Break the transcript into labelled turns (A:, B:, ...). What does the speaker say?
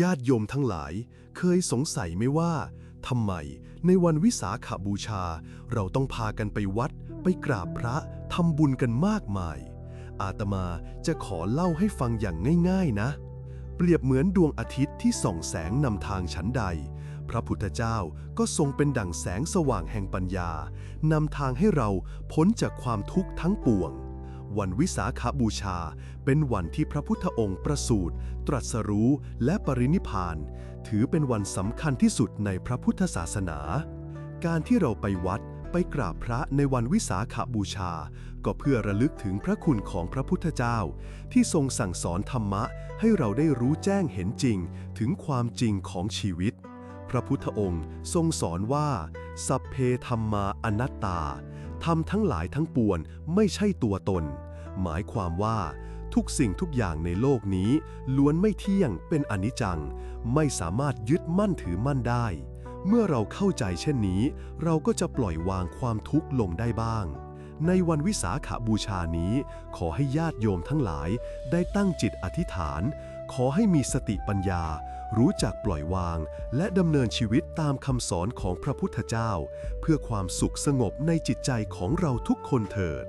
A: ญาติโยมทั้งหลายเคยสงสัยไหมว่าทำไมในวันวิสาขบูชา เราต้องพากันไปวัด ไปกราบพระทำบุญกันมากมาย อาตมาจะขอเล่าให้ฟังอย่างง่ายๆนะ เปรียบเหมือนดวงอาทิตย์ที่ส่องแสงนำทางฉันใด พระพุทธเจ้าก็ทรงเป็นดั่งแสงสว่างแห่งปัญญานำทางให้เราพ้นจากความทุกข์ทั้งปวง วันวิสาขาบูชา เป็นวันที่พระพุทธองค์ประสูติตรัสรู้และปรินิพาน ถือเป็นวันสำคัญที่สุดในพระพุทธศาสนา การที่เราไปวัดไปกราบพระในวันวิสาขาบูชา ก็เพื่อระลึกถึงพระคุณของพระพุทธเจ้า ที่ทรงสั่งสอนธรรมะให้เราได้รู้แจ้งเห็นจริงถึงความจริงของชีวิต พระพุทธองค์ทรงสอนว่า สัพเพธรรมาอนัตตา ธรรมทั้งหลายทั้งปวงไม่ใช่ตัวตน หมายความว่าทุกสิ่งทุกอย่างในโลกนี้ ล้วนไม่เที่ยงเป็นอนิจจัง ไม่สามารถยึดมั่นถือมั่นได้ เมื่อเราเข้าใจเช่นนี้ เราก็จะปล่อยวางความทุกข์ลงได้บ้าง ในวันวิสาขาบูชานี้ ขอให้ญาติโยมทั้งหลายได้ตั้งจิตอธิษฐาน ขอให้มีสติปัญญา รู้จักปล่อยวาง และดำเนินชีวิตตามคำสอนของพระพุทธเจ้า เพื่อความสุขสงบในจิตใจของเราทุกคนเถิด